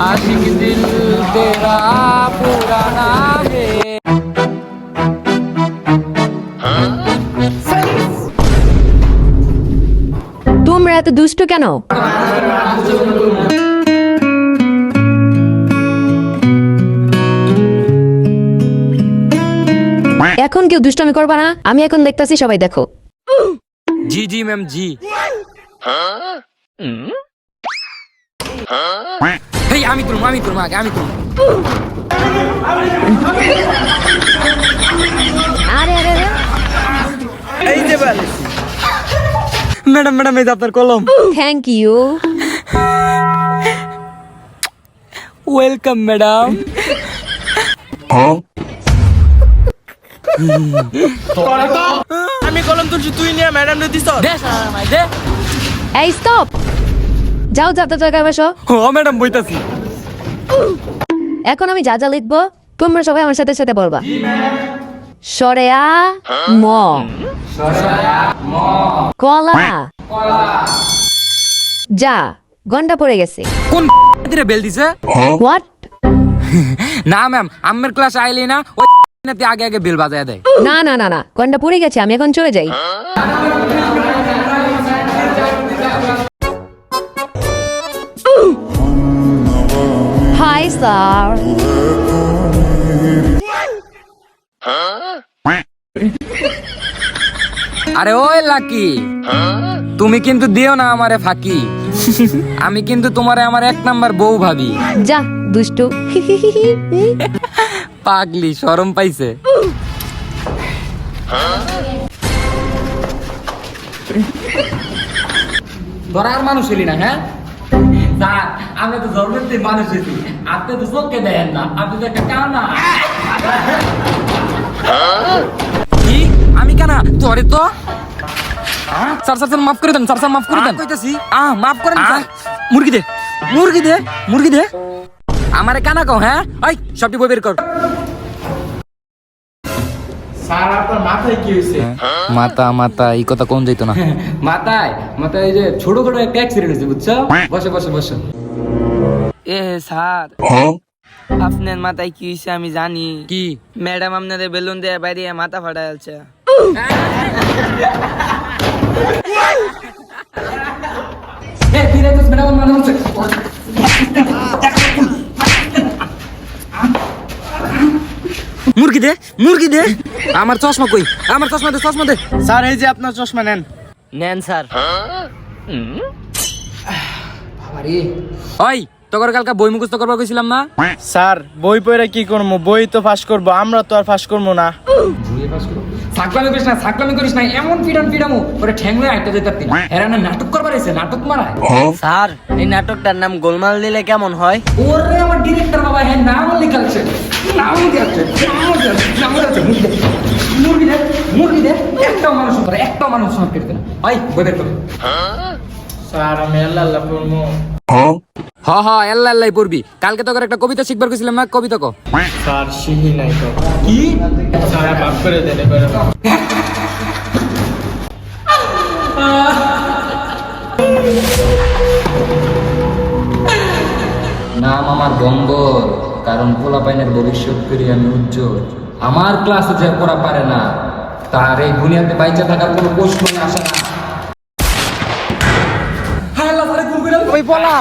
आशिक दिल तेरा पुराना है তোমরা এত দুষ্ট কেন এখন কেউ দুষ্টমি করবা না আমি এখন দেখতাছি সবাই দেখো जी जी मैम जी হেই আমি করব আমি করব আগে আমি করব। আরে আরে আরে। ম্যাডাম ম্যাডাম এই যে আপনার কলম। Thank you welcome madam. আমি কলম তুলছি তুই নিয়ে ম্যাডাম দিস এই স্টপ যাও যাতে জায়গায় বসো। ও ম্যাডাম বইতাছি। এখন আমি যা যা লিখব তোমরা সবাই আমার সাথে সাথে বলবা। সরেয়া ম। কলা। যা ঘণ্টা পড়ে গেছে। কোন দিরে বেল দিছে? হোয়াট না ম্যাম আমের ক্লাস আইলি না ওই আগে আগে বেল বাজায় দেয়। না না না না ঘণ্টা পড়ে গেছে আমি এখন চলে যাই। স্যার আরে ওই লাকি তুমি কিন্তু দিও না আমারে ফাঁকি। আমি কিন্তু তোমারে আমার এক নাম্বার বউ ভাবি। যা দুষ্টু। পাগলি শরম পাইছে। ধরার মানুষ হলি না হ্যাঁ? স্যার আমরা তো জরুরি মানুষ হয়েছি। আপনি তো চোখকে দেন না আপনি তো একটা কানা। কি? আমি কানা? তোরে তো? স্যার স্যার স্যার মাফ করে দেন স্যার স্যার মাফ করে দেন। কইতাছি। আ মাফ করেন মুরগি দে মুরগি দে মুরগি দে। আমারে কানা কও হ্যাঁ? ওই সবটি বই বের কর। স্যার আপনার মাথায় কি হয়েছে? মাতা মাতা এই কথা কোন যাইতো না। মাথায় মাথায় এই যে ছোট ছোট একটা অ্যাক্সিডেন্ট হয়েছে বুঝছ? বসে বসে বসে। এ স্যার আপনার মাথায় কি হয়েছে আমি জানি। কি? ম্যাডাম আপনাদের বেলুন দিয়ে বাইরে মাথা ফাটা যাচ্ছে এ ধীরে তো ম্যাডাম মানে মুরগি দে মুরগি দে। আমার চশমা কই? আমার চশমা দে চশমা দে। স্যার এই যে আপনার চশমা নেন। নেন স্যার। ওই তোর কালকা বই মুখস্থ করবার কইছিলাম না? স্যার বই পড়ে কি করব বই তো ফাঁস করব আমরা তো আর ফাঁস করব না। সাকলামি করিস না সাকলামি করিস না এমন পিডান পিডামু ওরে ঠ্যাংলে আইতে যেতে না। এরা না নাটক করবার এসে নাটক মারায়। স্যার এই নাটকটার নাম গোলমাল দিলে কেমন হয়? ওরে আমার ডিরেক্টর বাবা হ্যাঁ নাম লিখাচ্ছে নাম লিখাচ্ছে নাম লিখাচ্ছে নাম লিখাচ্ছে মুরগি দে মুরগি দে একটাও মানুষ করে একটাও মানুষ করতে না। ওই বই বের করে। স্যার আমি আল্লাহ আল্লাহ পড়ব হ হ আল্লাহ আল্লাহ পড়বি। কালকে তোকে একটা কবিতা শিখবার কইছিলাম না কবিতা কো। স্যার সিহি নাই তো। কি? স্যার মাফ করে দেন এবারে। নাম আমার বঙ্গর কারণ পোলা পাইনের ভবিষ্যৎ করি আমি উজ্জ্বল। আমার ক্লাসে যে পড়া পারে না তার এই দুনিয়াতে বাইচা থাকার কোনো প্রশ্নই আসে না। ওই পলা!